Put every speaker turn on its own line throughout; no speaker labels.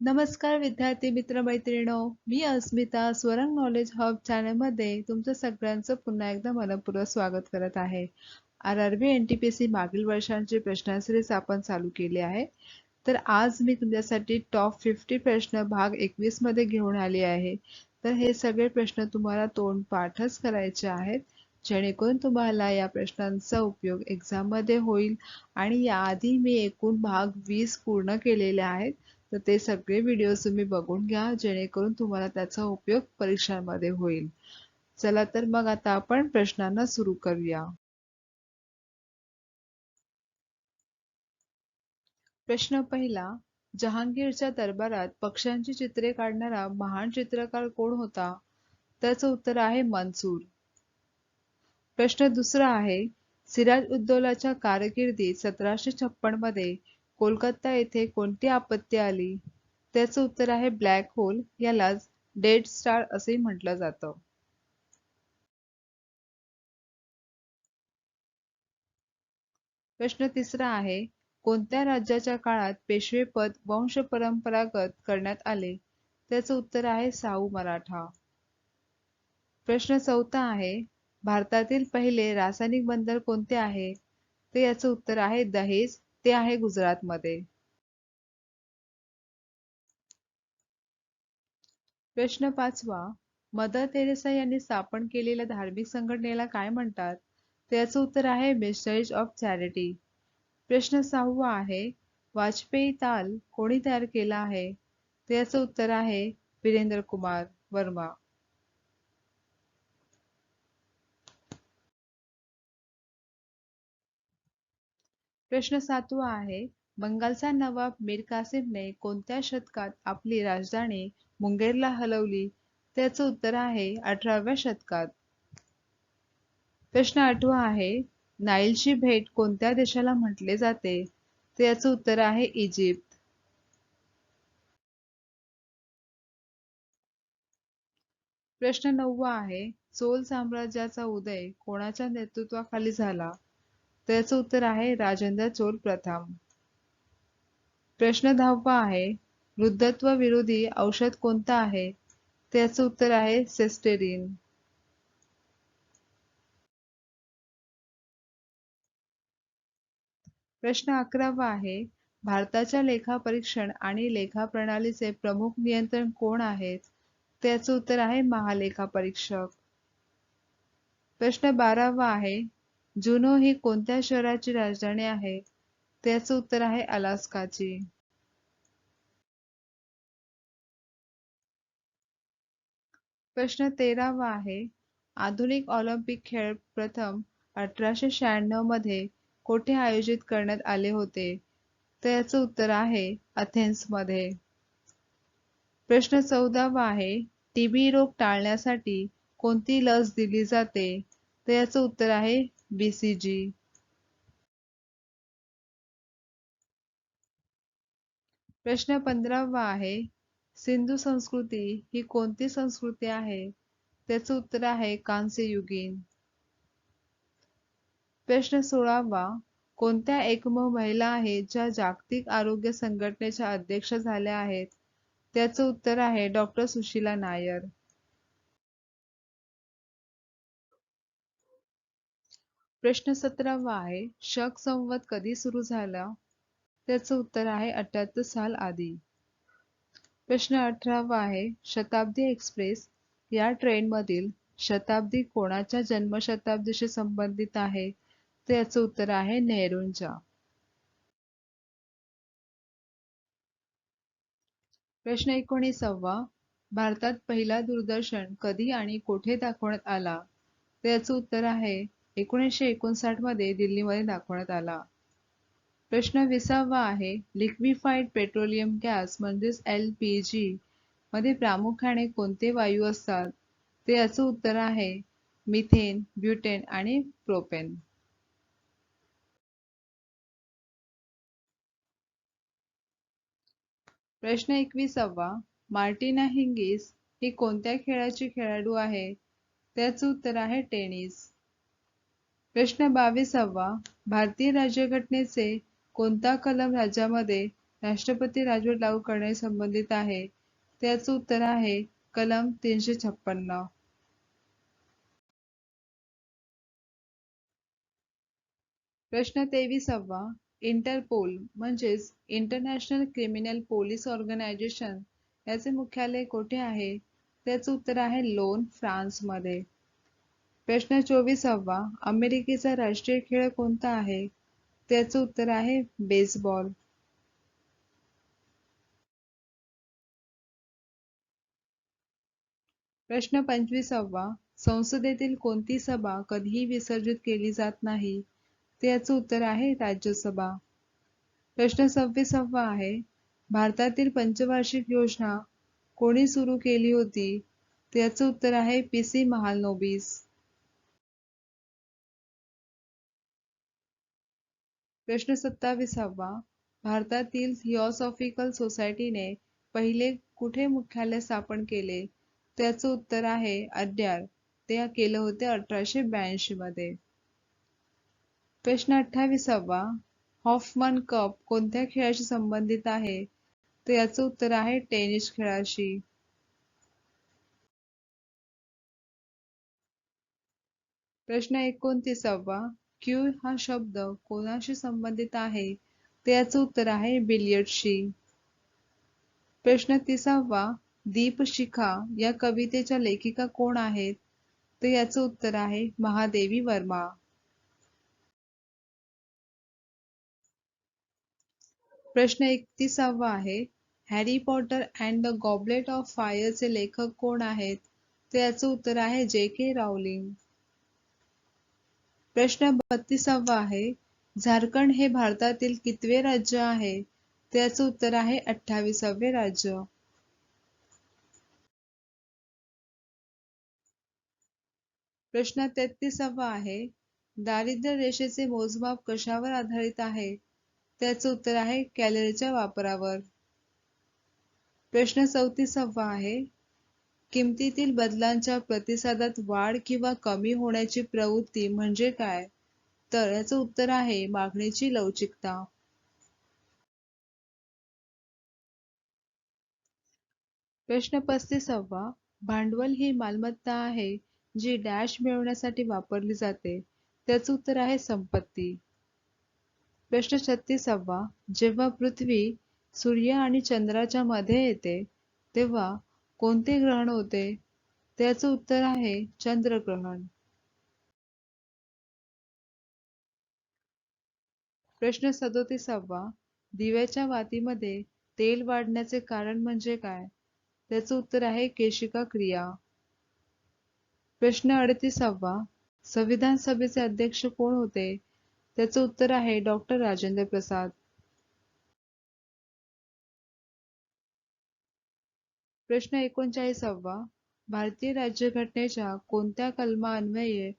नमस्कार विद्यार्थी मित्र मैत्रिणो मी अस्मिता स्वरंग नॉलेज हब चॅनलमध्ये तुमचं सगळ्यांचं पुन्हा एकदा मनपूर्वक स्वागत करत आहे. R R B N T P C मागील वर्षांचे प्रश्नासिरीज आपण चालू केले आहे. तर आज मी तुमच्यासाठी टॉप फिफ्टी प्रश्न भाग एकवीसमध्ये घेऊन आले आहे. तर हे सगळे प्रश्न तुम्हाला तोंड पाठच करायचे आहेत. जेणेकरून तुम्हाला या प्रश्नांचा उपयोग एक्झाममध्ये होईल. आणि याआधी मी एकूण भाग वीस पूर्ण केलेले आहेत. तर ते सगळे व्हिडिओ तुम्ही बघून घ्या जेणेकरून तुम्हाला त्याचा उपयोग परीक्षांमध्ये होईल. चला तर मग आता आपण प्रश्नांना सुरू करूया. प्रश्न पहिला जहांगीरच्या दरबारात पक्ष्यांची चित्रे काढणारा महान चित्रकार कोण होता? त्याचं उत्तर आहे मनसूर. प्रश्न दुसरा आहे सिराज उद्दौलाच्या कारकिर्दीत सतराशे छप्पनमध्ये कोलकाता येथे कोणती आपत्ती आली? त्याचं उत्तर आहे ब्लॅक होल. यालाच डेड स्टार असे म्हटलं जातं. प्रश्न तिसरा आहे कोणत्या राज्याच्या काळात पेशवेपद वंश परंपरागत करण्यात आले? त्याचं उत्तर आहे साऊ मराठा. प्रश्न चौथा आहे भारतातील पहिले रासायनिक बंदर कोणते आहे? तर याचं उत्तर आहे दहेज. ते आहे गुजरातमध्ये. प्रश्न पाचवा मदर तेरेसा यांनी स्थापन केलेल्या धार्मिक संघटनेला काय म्हणतात? त्याचं उत्तर आहे मिस्टरीज ऑफ चॅरिटी. प्रश्न सहावा आहे वाजपेयी ताल कोणी तयार केला आहे? त्याचं उत्तर आहे वीरेंद्र कुमार वर्मा. प्रश्न सातवा आहे बंगालचा नवाब मीर कासिमने कोणत्या शतकात आपली राजधानी मुंगेरला हलवली? त्याचं उत्तर आहे अठराव्या शतकात. प्रश्न आठवा आहे नाईलची भेट कोणत्या देशाला म्हटले जाते? त्याचं उत्तर आहे इजिप्त. प्रश्न नववा आहे चोल साम्राज्याचा उदय कोणाच्या नेतृत्वाखाली झाला? त्याचं उत्तर आहे राजेंद्र चोल प्रथम. प्रश्न दहावा आहे वृद्धत्व विरोधी औषध कोणतं आहे? त्याचं उत्तर आहे सेस्टेरिन. प्रश्न अकरावा आहे भारताच्या लेखा परीक्षण आणि लेखा प्रणालीचे प्रमुख नियंत्रण कोण आहेत? त्याचं उत्तर आहे महालेखा परीक्षक प्रश्न बारावा आहे जुनो ही कोणत्या शहराची राजधानी आहे? त्याचं उत्तर आहे अलास्काची. प्रश्न तेरावा आहे आधुनिक ऑलिम्पिक खेळ प्रथम अठराशे शहाण्णवमध्ये कोठे आयोजित करण्यात आले होते? त्याचं उत्तर आहे अथेन्समध्ये प्रश्न चौदावा आहे टीबी रोग टाळण्यासाठी कोणती लस दिली जाते? त्याचं उत्तर आहे बीसीजी प्रश्न पंधरावा आहे सिंधू संस्कृती ही कोणती संस्कृती आहे? त्याचं उत्तर आहे कांस्ययुगीन प्रश्न सोळावा कोणत्या एकमेव महिला आहेत ज्या जागतिक आरोग्य संघटनेच्या अध्यक्ष झाल्या आहेत? त्याचं उत्तर आहे डॉक्टर सुशीला नायर. प्रश्न सतरावा आहे शक संवत कधी सुरू झाला? त्याचं उत्तर आहे अठ्याहत्तर साल आधी. प्रश्न अठरावा आहे शताब्दी एक्सप्रेस या ट्रेनमधील शताब्दी कोणाच्या जन्मशताब्दीशी संबंधित आहे? त्याचं उत्तर आहे नेहरूंच्या. प्रश्न एकोणीसावा भारतात पहिला दूरदर्शन कधी आणि कोठे दाखवण्यात आला? त्याचं उत्तर आहे एकोणीसशे एकोणसाठमध्ये दिल्लीमध्ये दाखवण्यात आला. प्रश्न विसावा आहे लिक्विफाईड पेट्रोलियम गॅस म्हणजेच एल पी जी मध्ये प्रामुख्याने कोणते वायू असतात? ते याचं उत्तर आहे मिथेन ब्युटेन आणि प्रोपेन प्रश्न एकविसावा मार्टिना हिंगिस ही कोणत्या खेळाची खेळाडू आहे? त्याचं उत्तर आहे टेनिस. प्रश्न बावीसावा. भारतीय राज्यघटनेचे कोणता कलम राज्यामध्ये राष्ट्रपती राजवट लागू करणे संबंधित आहे? त्याचं उत्तर आहे कलम तीनशे छप्पन्न. प्रश्न तेवीसावा. इंटरपोल म्हणजेच इंटरनॅशनल क्रिमिनल पोलीस ऑर्गनायझेशन याचे मुख्यालय कोठे आहे? त्याचं उत्तर आहे लोन फ्रान्समध्ये. प्रश्न चोवीसावा अमेरिकेचा राष्ट्रीय खेळ कोणता आहे? त्याचं उत्तर आहे बेसबॉल प्रश्न पंचवीसावा संसदेतील कोणती सभा कधीही विसर्जित केली जात नाही? त्याचं उत्तर आहे राज्यसभा. प्रश्न सव्वीसावा आहे भारतातील पंचवार्षिक योजना कोणी सुरू केली होती? त्याचं उत्तर आहे पी सी महालनोबिस. प्रश्न सत्ताविसावा. भारतातील थिओसॉफिकल सोसायटीने पहिले कुठे मुख्यालय स्थापन केले? त्याचं उत्तर आहे अड्यार ते केलं होते अठराशे ब्याऐंशी मध्ये. प्रश्न अठ्ठावीसावा. हॉफमन कप कोणत्या खेळाशी संबंधित आहे? तर याचं उत्तर आहे टेनिस खेळाशी. प्रश्न एकोणतीसावा. क्यू हा शब्द कोणाशी संबंधित आहे? त्याचं उत्तर आहे बिलियर्डशी. प्रश्न तिसावा दीपशिखा या कवितेच्या लेखिका कोण आहेत? तर याचं उत्तर आहे महादेवी वर्मा. प्रश्न एकतीसावा आहे Harry Potter and the Goblet of फायरचे लेखक कोण आहेत? तर याचं उत्तर आहे जे के रावलिंग. प्रश्न बत्तीसावा आहे. झारखंड हे भारतातील कितवे राज्य आहे? त्याचं उत्तर आहे अठ्ठावीसावे राज्य. प्रश्न तेहतीसावा आहे. दारिद्र्य रेषेचे मोजमाप कशावर आधारित आहे? त्याचं उत्तर आहे कॅलरीच्या वापरावर. प्रश्न चौतीसावा आहे. किमतीतील बदलांच्या प्रतिसादात वाढ किंवा कमी होण्याची प्रवृत्ती म्हणजे काय? तर याचं उत्तर आहे मागणीची लवचिकता. प्रश्न पस्तीसावा. भांडवल ही मालमत्ता आहे जी डॅश मिळवण्यासाठी वापरली जाते. त्याचं उत्तर आहे संपत्ती. प्रश्न छत्तीसावा. जेव्हा पृथ्वी सूर्य आणि चंद्राच्या मध्ये येते तेव्हा कोणते ग्रहण होते? त्याचं उत्तर आहे चंद्रग्रहण. प्रश्न सदोतीसावा. दिव्याच्या वातीमध्ये तेल वाढण्याचे कारण म्हणजे काय? त्याचं उत्तर आहे केशिका क्रिया. प्रश्न अडतीसावा. संविधान सभेचे अध्यक्ष कोण होते? त्याचं उत्तर आहे डॉक्टर राजेंद्र प्रसाद. प्रश्न एकोणचाळीसावा भारतीय राज्यघटनेच्या कोणत्या कलमान्वये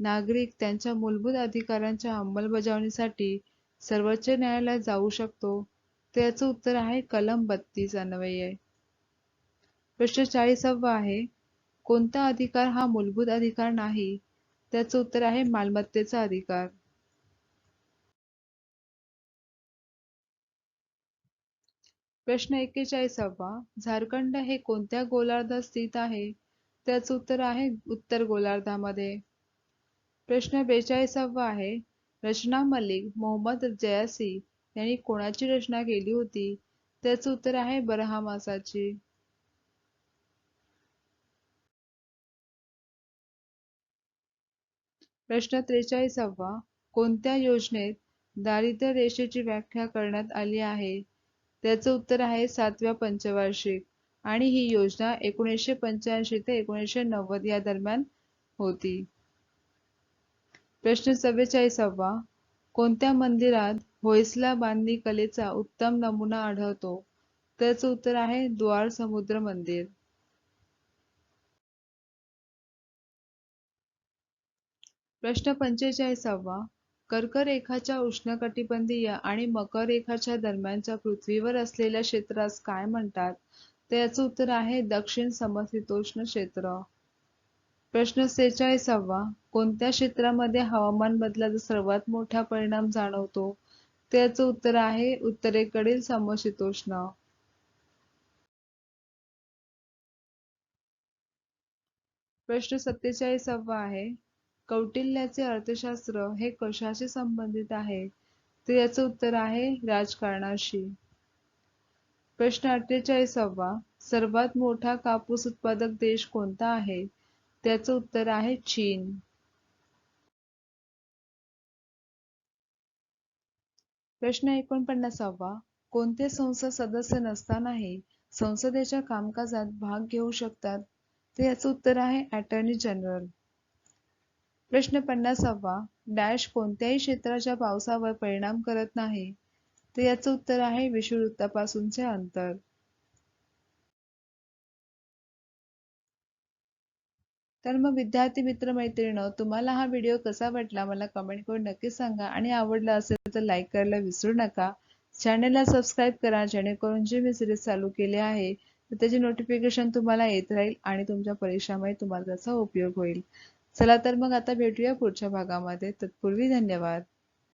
नागरिक त्यांच्या मूलभूत अधिकारांच्या अंमलबजावणीसाठी सर्वोच्च न्यायालयात जाऊ शकतो? त्याचं उत्तर आहे कलम बत्तीस अन्वये. प्रश्न चाळीसावा आहे कोणता अधिकार हा मूलभूत अधिकार नाही? त्याचं उत्तर आहे मालमत्तेचा अधिकार. प्रश्न एक्केचाळीसावा झारखंड हे कोणत्या गोलार्धात स्थित आहे? त्याचं उत्तर आहे उत्तर गोलार्धामध्ये. प्रश्न बेचाळीसावा आहे. रचना मलिक मोहम्मद जयासी यांनी कोणाची रचना केली होती? त्याचं उत्तर आहे बरहामासाची प्रश्न त्रेचाळीसावा. कोणत्या योजनेत दारिद्र्य रेषेची व्याख्या करण्यात आली आहे? त्याचं उत्तर आहे सातव्या पंचवार्षिक. आणि ही योजना एकोणीसशे पंच्याऐंशी ते एकोणीसशे नव्वद या दरम्यान होती. प्रश्न चव्वेचाळीसावा कोणत्या मंदिरात होयसला बांधणी कलेचा उत्तम नमुना आढळतो? त्याचं उत्तर आहे द्वार समुद्र मंदिर. प्रश्न पंचेचाळीसावा. कर्करेखाच्या उष्णकटिबंधीय आणि मकर रेखाच्या दरम्यानच्या पृथ्वीवर असलेल्या क्षेत्रास काय म्हणतात? तर याचं उत्तर आहे दक्षिण समशीतोष्ण क्षेत्र. प्रश्न सेहेचाळीसावा. कोणत्या क्षेत्रामध्ये हवामान बदलाचा सर्वात मोठा परिणाम जाणवतो? त्याचं उत्तर आहे उत्तरेकडील समशीतोष्ण. प्रश्न सत्तेचाळीसावा आहे. कौटिल्याचे अर्थशास्त्र हे कशाशी संबंधित आहे? तर याचं उत्तर आहे राजकारणाशी. प्रश्न अठ्ठेचाळीसावा. सर्वात मोठा कापूस उत्पादक देश कोणता आहे? त्याचं उत्तर आहे चीन. प्रश्न एकोणपन्नासावा. कोणते संसद सदस्य नसतानाही संसदेच्या कामकाजात भाग घेऊ शकतात? तर याचं उत्तर आहे अटॉर्नी जनरल प्रश्न पन्नासावा. डॅश कोणत्याही क्षेत्राच्या पावसावर परिणाम करत नाही. तर याचं उत्तर आहे विषुववृत्तापासूनचे अंतर. तर मग विद्यार्थी मित्र मैत्रिणी तुम्हाला हा व्हिडिओ कसा वाटला मला कमेंट करून नक्की सांगा. आणि आवडला असेल तर लाईक करायला विसरू नका. चॅनलला सबस्क्राईब करा जेणेकरून जे मी सिरीज चालू केले आहे तर त्याची नोटिफिकेशन तुम्हाला येत राहील आणि तुमच्या परीक्षामध्ये तुम्हाला त्याचा उपयोग होईल. चला तर मग आता भेटूया पुढच्या भागामध्ये. तत्पूर्वी धन्यवाद.